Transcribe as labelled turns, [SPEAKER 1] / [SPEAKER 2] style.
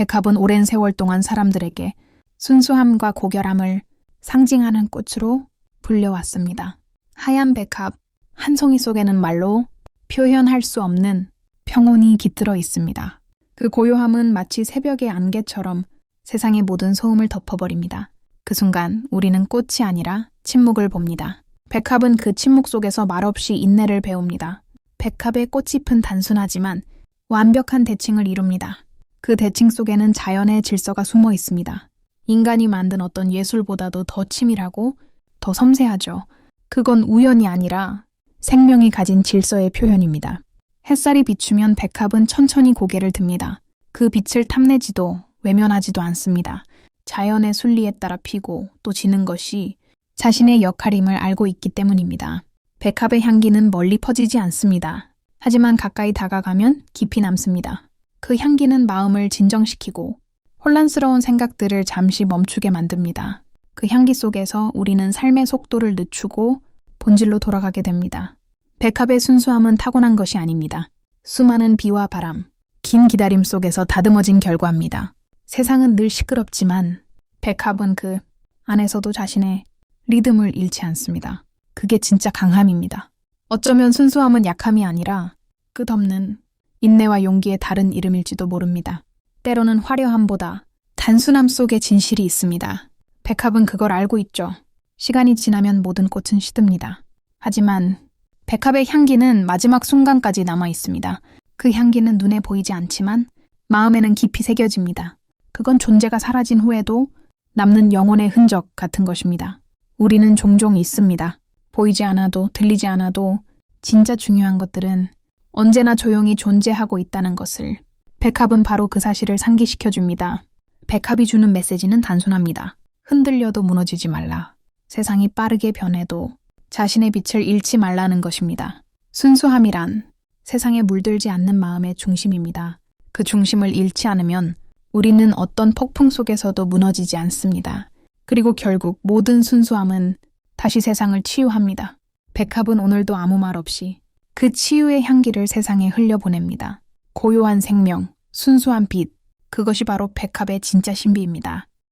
[SPEAKER 1] 백합은 오랜 세월 동안 사람들에게 순수함과 고결함을 상징하는 꽃으로 불려왔습니다. 하얀 백합, 한 송이 속에는 말로 표현할 수 없는 평온이 깃들어 있습니다. 그 고요함은 마치 새벽의 안개처럼 세상의 모든 소음을 덮어버립니다. 그 순간 우리는 꽃이 아니라 침묵을 봅니다. 백합은 그 침묵 속에서 말없이 인내를 배웁니다. 백합의 꽃잎은 단순하지만 완벽한 대칭을 이룹니다. 그 대칭 속에는 자연의 질서가 숨어 있습니다. 인간이 만든 어떤 예술보다도 더 치밀하고 더 섬세하죠. 그건 우연이 아니라 생명이 가진 질서의 표현입니다. 햇살이 비추면 백합은 천천히 고개를 듭니다. 그 빛을 탐내지도 외면하지도 않습니다. 자연의 순리에 따라 피고 또 지는 것이 자신의 역할임을 알고 있기 때문입니다. 백합의 향기는 멀리 퍼지지 않습니다. 하지만 가까이 다가가면 깊이 남습니다. 그 향기는 마음을 진정시키고 혼란스러운 생각들을 잠시 멈추게 만듭니다. 그 향기 속에서 우리는 삶의 속도를 늦추고 본질로 돌아가게 됩니다. 백합의 순수함은 타고난 것이 아닙니다. 수많은 비와 바람, 긴 기다림 속에서 다듬어진 결과입니다. 세상은 늘 시끄럽지만 백합은 그 안에서도 자신의 리듬을 잃지 않습니다. 그게 진짜 강함입니다. 어쩌면 순수함은 약함이 아니라 끝없는 인내와 용기의 다른 이름일지도 모릅니다. 때로는 화려함보다 단순함 속에 진실이 있습니다. 백합은 그걸 알고 있죠. 시간이 지나면 모든 꽃은 시듭니다. 하지만 백합의 향기는 마지막 순간까지 남아 있습니다. 그 향기는 눈에 보이지 않지만 마음에는 깊이 새겨집니다. 그건 존재가 사라진 후에도 남는 영혼의 흔적 같은 것입니다. 우리는 종종 있습니다. 보이지 않아도 들리지 않아도 진짜 중요한 것들은 언제나 조용히 존재하고 있다는 것을 백합은 바로 그 사실을 상기시켜 줍니다. 백합이 주는 메시지는 단순합니다. 흔들려도 무너지지 말라. 세상이 빠르게 변해도 자신의 빛을 잃지 말라는 것입니다. 순수함이란 세상에 물들지 않는 마음의 중심입니다. 그 중심을 잃지 않으면 우리는 어떤 폭풍 속에서도 무너지지 않습니다. 그리고 결국 모든 순수함은 다시 세상을 치유합니다. 백합은 오늘도 아무 말 없이 그 치유의 향기를 세상에 흘려보냅니다. 고요한 생명, 순수한 빛, 그것이 바로 백합의 진짜 신비입니다.